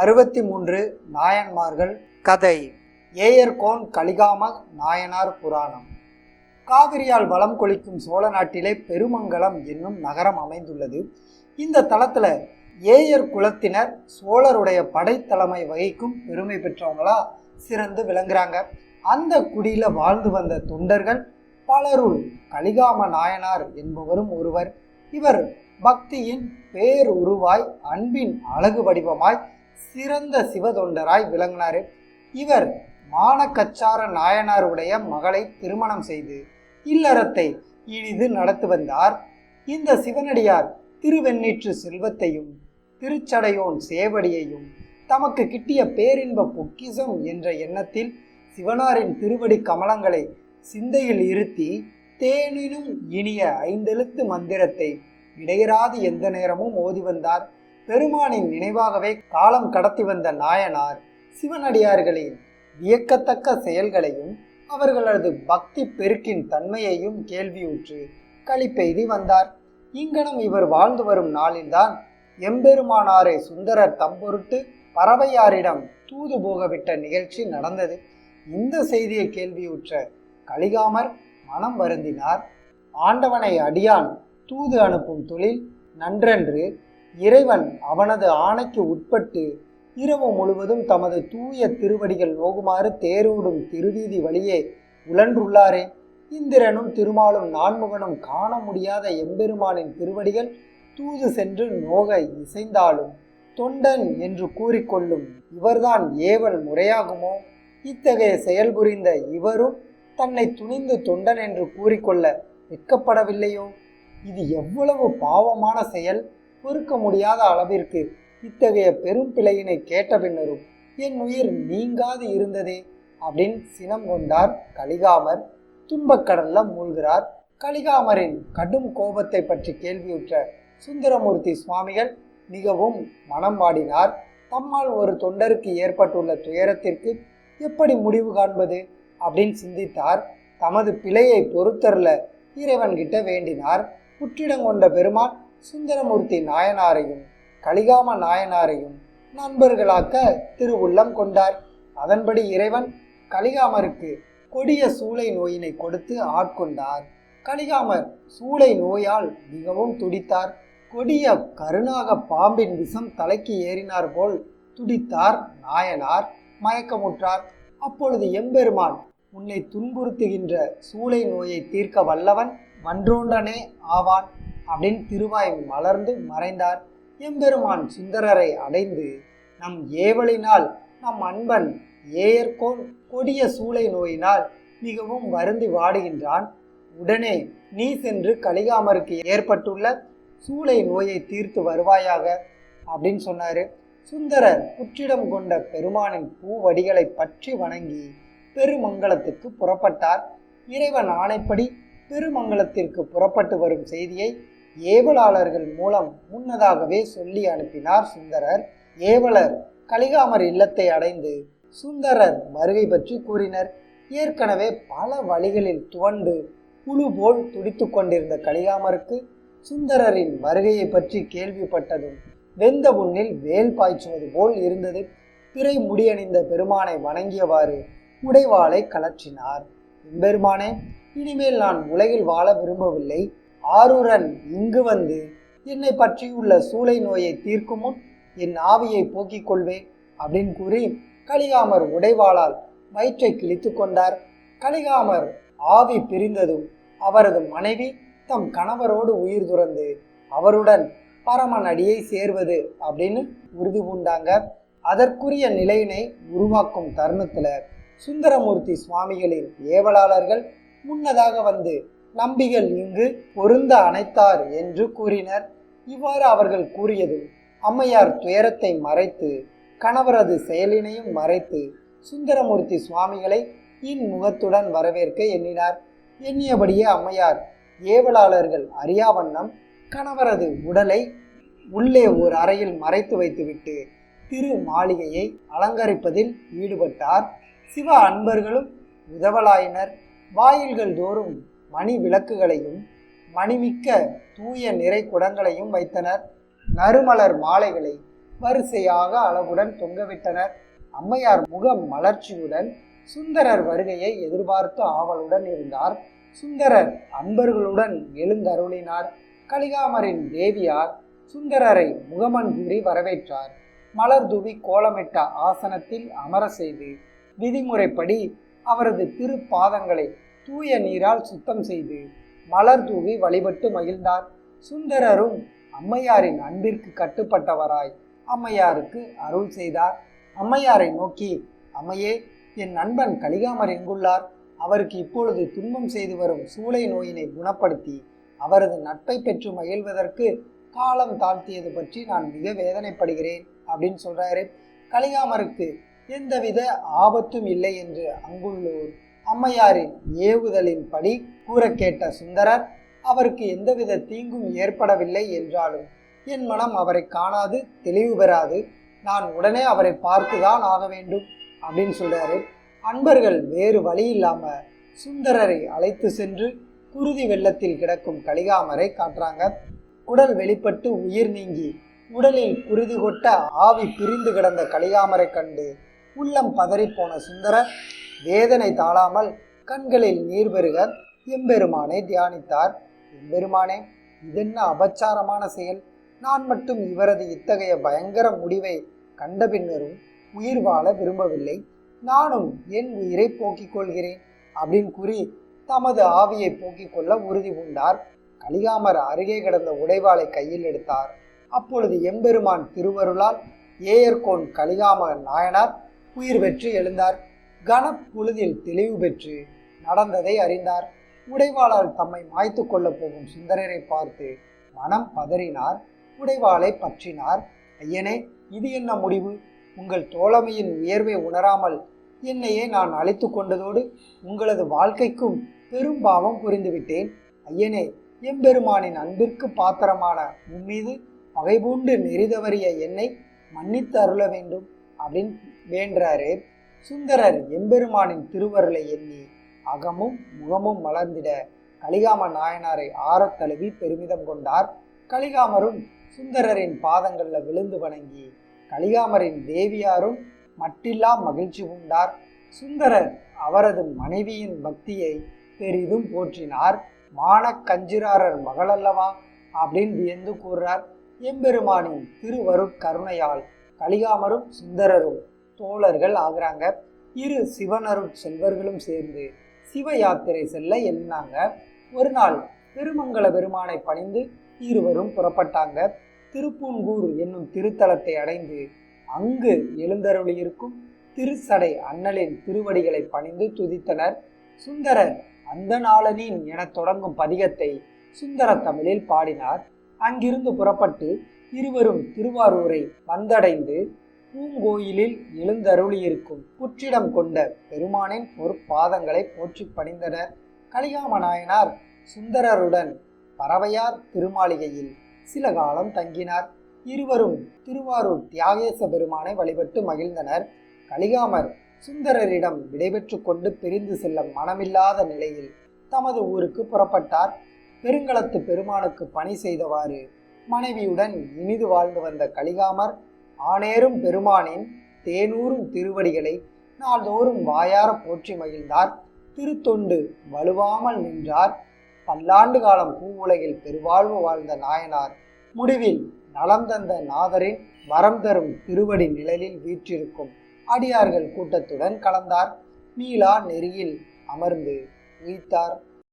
அறுபத்தி மூன்று நாயன்மார்கள் கதை. ஏயர்கோன் கலிகாம நாயனார் புராணம். காவிரியால் வளம் கொளிக்கும் சோழ நாட்டிலே பெருமங்கலம் என்னும் நகரம் அமைந்துள்ளது. இந்த தளத்தில் ஏயர் குலத்தினர் சோழருடைய படைத்தலைமை வகிக்கும் பெருமை பெற்றவங்களா சிறந்து விளங்குறாங்க. அந்த குடியில் வாழ்ந்து வந்த தொண்டர்கள் பலருள் கலிகாம நாயனார் என்பவரும் ஒருவர். இவர் பக்தியின் பேர் உருவாய் அன்பின் அழகு வடிவமாய் சிறந்த சிவதொண்டராய் விளங்கினார். இவர் மானக்கச்சார நாயனாருடைய மகளை திருமணம் செய்து இல்லறத்தை இனிது நடத்து வந்தார். இந்த சிவனடியார் திருவெண்ணீற்று செல்வத்தையும் திருச்சடையோன் சேவடியையும் தமக்கு கிட்டிய பேரின்ப பொக்கிசம் என்ற எண்ணத்தில் சிவனாரின் திருவடி கமலங்களை சிந்தையில் இருத்தி தேனினும் இனிய ஐந்தெழுத்து மந்திரத்தை இடையராது எந்த நேரமும் ஓதி வந்தார். பெருமானின் நினைவாகவே காலம் கடத்தி வந்த நாயனார் சிவனடியார்களின் வியக்கத்தக்க செயல்களையும் அவர்களது பக்தி பெருக்கின் தன்மையையும் கேள்வியுற்று களிப்பெய்தி வந்தார். இங்கனம் இவர் வாழ்ந்து வரும் நாளில்தான் எம்பெருமானாரை சுந்தரர் தம்பொருட்டு பறவையாரிடம் தூது போகவிட்ட நிகழ்ச்சி நடந்தது. இந்த செய்தியை கேள்வியுற்ற கலிகாமர் மனம் வருந்தினார். ஆண்டவனை அடியான் தூது அனுப்பும் தொழில் நன்றென்று இறைவன் அவனது ஆணைக்கு உட்பட்டு இரவு முழுவதும் தமது தூய திருவடிகள் நோகுமாறு தேரோடும் திருவீதி வழியே உழன்றுள்ளாரே. இந்திரனும் திருமாலும் நான்முகனும் காண முடியாத எம்பெருமானின் திருவடிகள் தூது சென்று நோக இசைந்தாலும் தொண்டன் என்று கூறிக்கொள்ளும் இவர்தான் ஏவல் முறையாகுமோ? இத்தகைய செயல் புரிந்த இவரும் தன்னை துணிந்து தொண்டன் என்று கூறிக்கொள்ள வெட்கப்படவில்லையோ? இது எவ்வளவு பாவமான செயல்? பொறுக்க முடியாத அளவிற்கு இத்தகைய பெரும் பிழையினை கேட்ட பின்னரும் என் உயிர் நீங்காது இருந்ததே அப்படின்னு சினம் கொண்டார் கலிகாமர். துன்பக்கடல்ல மூழ்கிறார். கலிகாமரின் கடும் கோபத்தை பற்றி கேள்வியுற்ற சுந்தரமூர்த்தி சுவாமிகள் மிகவும் மனம் வாடினார். தம்மால் ஒரு தொண்டருக்கு ஏற்பட்டுள்ள துயரத்திற்கு எப்படி முடிவு காண்பது? அப்படின்னு சிந்தித்தார். தமது பிழையை பொறுத்தரல இறைவன்கிட்ட வேண்டினார். புற்றிடங்கொண்ட பெருமான் சுந்தரமூர்த்தி நாயனாரையும் கலிகாம நாயனாரையும் நண்பர்களாக்க திருவுள்ளம் கொண்டார். அதன்படி இறைவன் கலிகாமருக்கு கொடிய சூளை நோயினை கொடுத்து ஆட்கொண்டார். கலிகாமர் சூளை நோயால் மிகவும் துடித்தார். கொடிய கருணாக பாம்பின் விஷம் தலைக்கு ஏறினார் போல் துடித்தார் நாயனார். மயக்கமுற்றார். அப்பொழுது எம்பெருமான் உன்னை துன்புறுத்துகின்ற சூளை நோயை தீர்க்க வல்லவன் வன்றோண்டனே ஆவான். அப்படின்னு திருவாய் மலர்ந்து மறைந்தார். எம்பெருமான் சுந்தரரை அடைந்து நம் ஏவலினால் நம் அன்பன் ஏயர்கோன் கொடிய சூளை நோயினால் மிகவும் வருந்தி வாடுகின்றான். உடனே நீ சென்று கலிகாமருக்கு ஏற்பட்டுள்ள சூளை நோயை தீர்த்து வருவாயாக அப்படின்னு சொன்னாரு. சுந்தரர் புற்றிடம் கொண்ட பெருமானின் பூவடிகளை பற்றி வணங்கி பெருமங்கலத்துக்கு புறப்பட்டார். இறைவன் ஆணைப்படி பெருமங்கலத்திற்கு புறப்பட்டு வரும் செய்தியை ஏவலாளர்கள் மூலம் முன்னதாகவே சொல்லி அனுப்பினார் சுந்தரர். ஏவலர் கலிகாமர் இல்லத்தை அடைந்து சுந்தரர் வருகை பற்றி கூறினர். ஏற்கனவே பல வழிகளில் துவண்டு புழு போல் துடித்து கொண்டிருந்த கலிகாமருக்கு சுந்தரரின் வருகையை பற்றி கேள்விப்பட்டதும் வெந்த புண்ணில் வேல் பாய்ச்சுவது போல் இருந்தது. பிறை முடியணிந்த பெருமானை வணங்கியவாறு உடைவாளை கலற்றினார். பெருமானே இனிமேல் நான் உலகில் வாழ விரும்பவில்லை. ஆரூரன் இங்கு வந்து என்னை பற்றியுள்ள சூளை நோயை தீர்க்கும் முன் என் ஆவியை போக்கிக் கொள்வேன் அப்படின்னு கூறி கலிகாமர் உடைவாளால் வயிற்றை கிழித்து கொண்டார். கலிகாமர் ஆவி பிரிந்ததும் அவரது மனைவி தம் கணவரோடு உயிர் துறந்து அவருடன் பரமன் அடியை சேர்வது அப்படின்னு உறுதி பூண்டாங்க. அதற்குரிய நிலையினை உருவாக்கும் தருணத்தில் சுந்தரமூர்த்தி சுவாமிகளின் ஏவலாளர்கள் முன்னதாக வந்து நம்பிகள் இங்கு பொருந்த அணைத்தார் என்று கூறினர். இவ்வாறு அவர்கள் கூறியதும் அம்மையார் துயரத்தை மறைத்து கணவரது செயலினையும் மறைத்து சுந்தரமூர்த்தி சுவாமிகளை இன்முகத்துடன் வரவேற்க எண்ணினார். எண்ணியபடியே அம்மையார் ஏவலாளர்கள் அறியாவண்ணம் கணவரது உடலை உள்ளே ஒரு அறையில் மறைத்து வைத்துவிட்டு திரு மாளிகையை அலங்கரிப்பதில் ஈடுபட்டார். சிவ அன்பர்களும் உதவலாயினர். வாயில்கள் தோறும் மணி விளக்குகளையும் மணிமிக்க தூய நிறை குடங்களையும் வைத்தனர். நறுமலர் மாலைகளை வரிசையாக அளவுடன் தொங்கவிட்டனர். அம்மையார் முகம் மலர்ச்சியுடன் சுந்தரர் வருகையை எதிர்பார்த்து ஆவலுடன் இருந்தார். சுந்தரர் அன்பர்களுடன் எழுந்தருளினார். கலிகாமரின் தேவியார் சுந்தரரை முகமன்கூறி வரவேற்றார். மலர் தூவி கோலமிட்ட ஆசனத்தில் அமர செய்து விதிமுறைப்படி அவரது திருப்பாதங்களை தூய நீரால் சுத்தம் செய்து மலர் தூவி வழிபட்டு மகிழ்ந்தார். சுந்தரரும் அம்மையாரின் அன்பிற்கு கட்டுப்பட்டவராய் அம்மையாருக்கு அருள் செய்தார். அம்மையாரை நோக்கி அம்மையே என் நண்பன் கலிகாமர் எங்குள்ளார்? அவருக்கு இப்பொழுது துன்பம் செய்து வரும் சூளை நோயினை குணப்படுத்தி அவரது நட்பை பெற்று மகிழ்வதற்கு காலம் தாழ்த்தியது பற்றி நான் மிக வேதனைப்படுகிறேன் அப்படின்னு சொல்றாரு. கலிகாமருக்கு எந்தவித ஆபத்தும் இல்லை என்று அங்குள்ளோர் அம்மையாரின் ஏவுதலின்படி கூற கேட்ட சுந்தரர் அவருக்கு எந்தவித தீங்கும் ஏற்படவில்லை என்றாலும் என் மனம் அவரை காணாது தெளிவு பெறாது நான் உடனே அவரை பார்த்துதான் ஆக வேண்டும் அப்படின்னு சொல்றாரு. அன்பர்கள் வேறு வழி இல்லாம சுந்தரரை அழைத்து சென்று குருதி வெள்ளத்தில் கிடக்கும் கலிகாமரை காட்டுறாங்க. உடல் வெளிப்பட்டு உயிர் நீங்கி உடலில் குருதி கொட்ட ஆவி பிரிந்து கிடந்த கலிகாமரை கண்டு உள்ளம் பதறிப்போன சுந்தரர் வேதனை தாழாமல் கண்களில் நீர் பெருக எம்பெருமானை தியானித்தார். எம்பெருமானே இதென்ன அபச்சாரமான செயல்? நான் மட்டும் இவரது இத்தகைய பயங்கர முடிவை கண்ட பின்னரும் உயிர் வாழ விரும்பவில்லை. நானும் என் உயிரை போக்கிக் கொள்கிறேன் அப்படின்னு கூறி தமது ஆவியை போக்கிக் கொள்ள உறுதி பூண்டார். கலிகாமர் அருகே கிடந்த உடைவாளை கையில் எடுத்தார். அப்பொழுது எம்பெருமான் திருவருளால் ஏயர்கோன் கலிகாம நாயனார் உயிர் பெற்று எழுந்தார். கனப்பொழுதில் தெளிவு பெற்று நடந்ததை அறிந்தார். உடைவாளால் தம்மை மாய்த்து கொள்ளப் போகும் சுந்தரரை பார்த்து மனம் பதறினார். உடைவாளை பற்றினார். ஐயனே இது என்ன முடிவு? உங்கள் தோழமையின் உயர்வை உணராமல் என்னையே நான் அழைத்து கொண்டதோடு உங்களது வாழ்க்கைக்கும் பெரும் பாவம் புரிந்துவிட்டேன் ஐயனே எம்பெருமானின் அன்பிற்கு பாத்திரமான உம்மீது பகைபூண்டு நெறிதவறிய என்னை மன்னித்து அருள வேண்டும் அப்படின்னு வேண்டுறாரு சுந்தரர் எம்பெருமானின் திருவருளை எண்ணி அகமும் முகமும் மலர்ந்திட கலிகாம நாயனாரை ஆறத் தழுவி பெருமிதம் கொண்டார். கலிகாமரும் சுந்தரரின் பாதங்கள்ல விழுந்து வணங்கி கலிகாமரின் தேவியாரும் மட்டில்லா மகிழ்ச்சி உண்டார். சுந்தரர் அவரது மனைவியின் பக்தியை பெரிதும் போற்றினார். மானக் கஞ்சிராரர் மகளல்லவா? அப்படின்னு வியந்து கூறுறார். எம்பெருமானின் திருவருட்கருணையால் கலிகாமரும் சுந்தரரும் தோழர்கள் ஆகுறாங்க. இரு சிவனரும் செல்வர்களும் சேர்ந்து சிவ யாத்திரை செல்ல எண்ணாங்க ஒரு நாள் திருமங்கல பெருமானை பணிந்து இருவரும் புறப்பட்டாங்க. திருப்பூங்கூர் என்னும் திருத்தலத்தை அடைந்து அங்கு எழுந்தருளியிருக்கும் திருச்சடை அண்ணலின் திருவடிகளை பணிந்து துதித்தனர். சுந்தரர் அந்த நாளனின் என தொடங்கும் பதிகத்தை சுந்தர தமிழில் பாடினார். அங்கிருந்து புறப்பட்டு இருவரும் திருவாரூரை வந்தடைந்து பூங்கோயிலில் எழுந்தருளியிருக்கும் புற்றிடம் கொண்ட பெருமானின் பொற்பாதங்களை போற்றி பணிந்தனர் கலிகாம நாயனார் சுந்தரருடன் பறவையார் திருமாளிகையில் சில காலம் தங்கினார். இருவரும் திருவாரூர் தியாகேச பெருமானை வழிபட்டு மகிழ்ந்தனர். கலிகாமர் சுந்தரரிடம் விடைபெற்று கொண்டு பிரிந்து செல்ல மனமில்லாத நிலையில் தமது ஊருக்கு புறப்பட்டார். பெருங்களத்து பெருமானுக்கு பணி செய்தவாறு மனைவியுடன் இனிது வாழ்ந்து வந்த கலிகாமர் ஆனேரும் பெருமானின் தேனூரும் திருவடிகளை நாள்தோறும் வாயார போற்றி மகிழ்ந்தார். திருத்தொண்டு வலுவாமல் நின்றார். பல்லாண்டு காலம் பூவுலகில் பெருவாழ்வு வாழ்ந்த நாயனார் முடிவில் நலம் தந்த நாதரின் வரம் தரும் திருவடி நிழலில் வீற்றிருக்கும் அடியார்கள் கூட்டத்துடன் கலந்தார். மீளா நெறியில் அமர்ந்து உயித்தார்